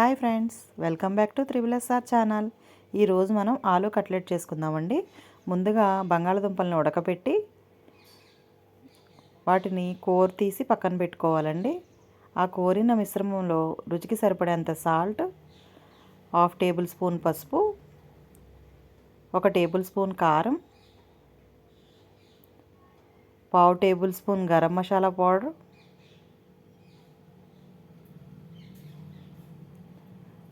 Hi friends welcome back to triple SR channel ఈరోజు మనం ఆలు కట్లెట్ చేసుకుందామండి. ముందుగా బంగాళదుంపలను ఉడకపెట్టి వాటిని కోర్ తీసి పక్కన పెట్టుకోవాలండి. ఆ కోరిన మిశ్రమంలో రుచికి సరిపడేంత సాల్ట్ హాఫ్ టేబుల్ స్పూన్ పసుపు ఒక టేబుల్ స్పూన్ కారం పావు table spoon garam masala powder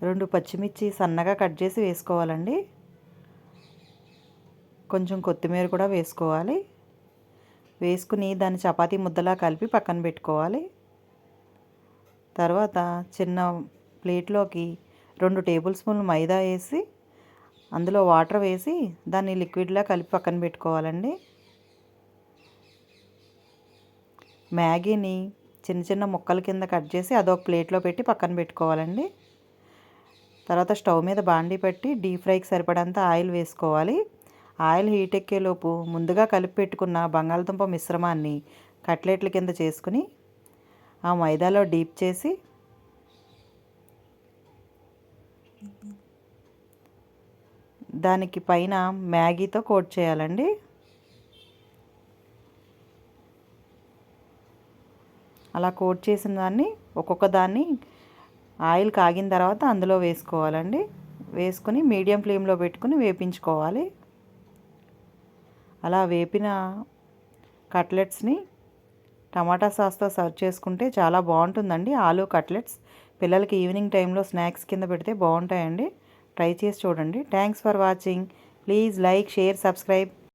రెండు పచ్చిమిర్చి సన్నగా కట్ చేసి వేసుకోవాలండి. కొంచెం కొత్తిమీర కూడా వేసుకోవాలి. వేసుకుని దాన్ని చపాతీ ముద్దలా కలిపి పక్కన పెట్టుకోవాలి. తర్వాత చిన్న ప్లేట్లోకి రెండు టేబుల్ స్పూన్లు మైదా వేసి అందులో వాటర్ వేసి దాన్ని లిక్విడ్లా కలిపి పక్కన పెట్టుకోవాలండి. మ్యాగీని చిన్న చిన్న ముక్కల కింద కట్ చేసి అదొక ప్లేట్లో పెట్టి పక్కన పెట్టుకోవాలండి. తర్వాత స్టవ్ మీద బాండీ పెట్టి డీప్ ఫ్రైకి సరిపడంత ఆయిల్ వేసుకోవాలి. ఆయిల్ హీట్ ఎక్కేలోపు ముందుగా కలిపి పెట్టుకున్న బంగాళదుంప మిశ్రమాన్ని కట్లెట్ల కింద చేసుకుని ఆ మైదాలో డీప్ చేసి దానికి పైన మ్యాగీతో కోట్ చేయాలండి. అలా కోట్ చేసిన దాన్ని ఒక్కొక్క దాన్ని ఆయిల్ కాగిన తర్వాత అందులో వేసుకోవాలండి. వేసుకొని మీడియం ఫ్లేమ్లో పెట్టుకుని వేపించుకోవాలి. అలా వేపిన కట్లెట్స్ని టమాటా సాస్తో సర్వ్ చేసుకుంటే చాలా బాగుంటుందండి. ఆలు కట్లెట్స్ పిల్లలకి ఈవినింగ్ టైంలో స్నాక్స్ కింద పెడితే బాగుంటాయండి. ట్రై చేసి చూడండి. Thanks for watching. Please like share subscribe.